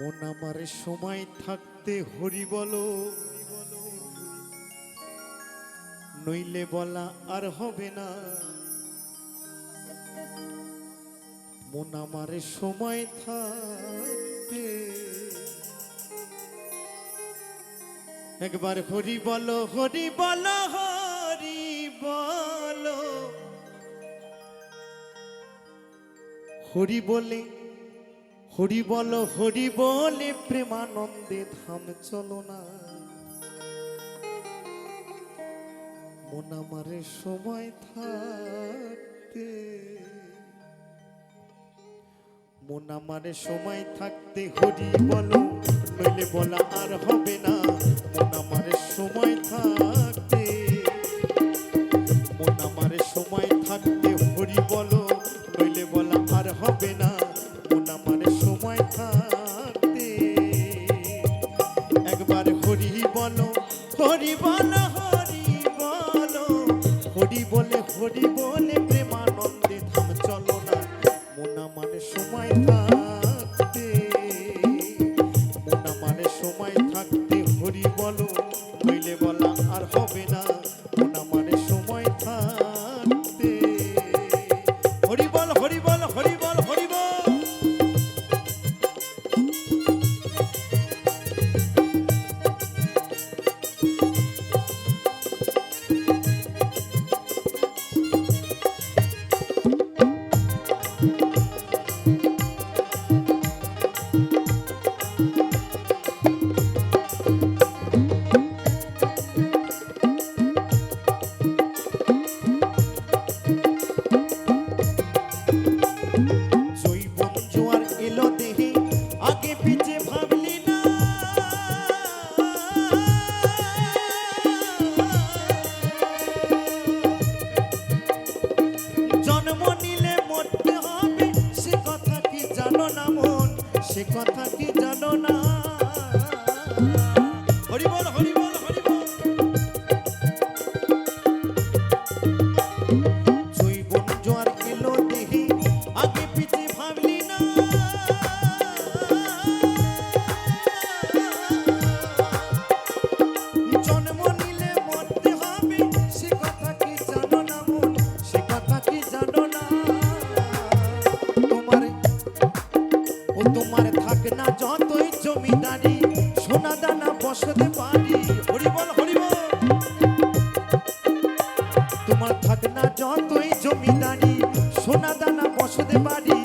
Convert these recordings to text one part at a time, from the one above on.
মন আমার সময় থাকতে হরি বলো। নইলে বলা আর হবে না। মন আমার সময় থাকতে একবার হরি বলো হরি বলো হরি বলো। হরি বলে হরি বল, হরি বলে প্রেমানন্দে ধাম চলো না। মন আমার সময় থাকতে, মন আমার সময় থাকতে হরি বলো, নইলে বলা আর হবে না। মন আমার সময় থাকতে দামান সময় থা সে কথা কি জানো না? মতোই জমিদারি সোনা দানা পশুদের বাড়ি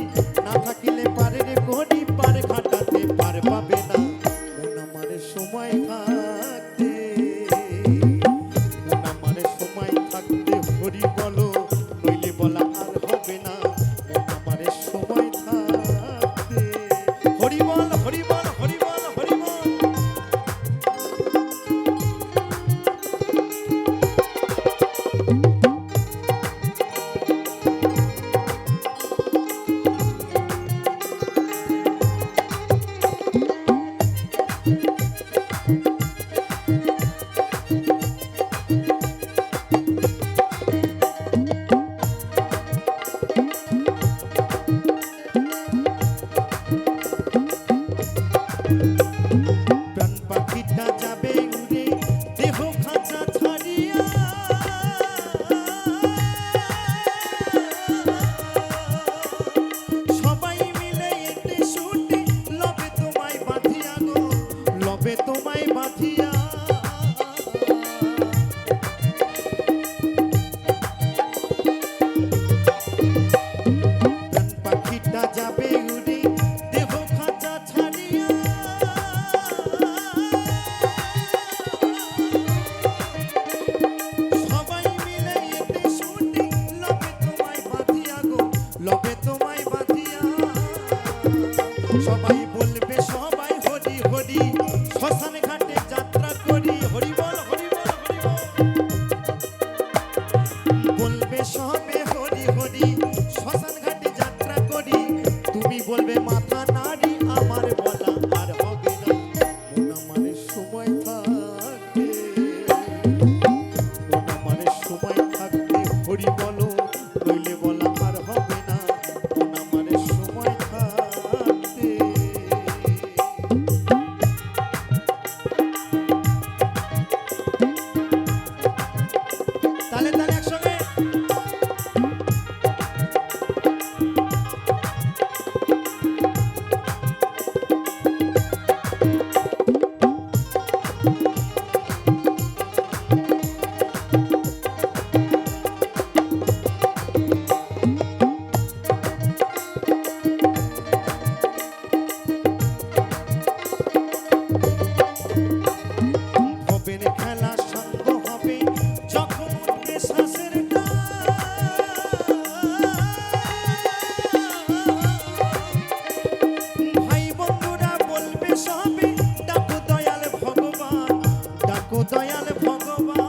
দয়াল ভগবান।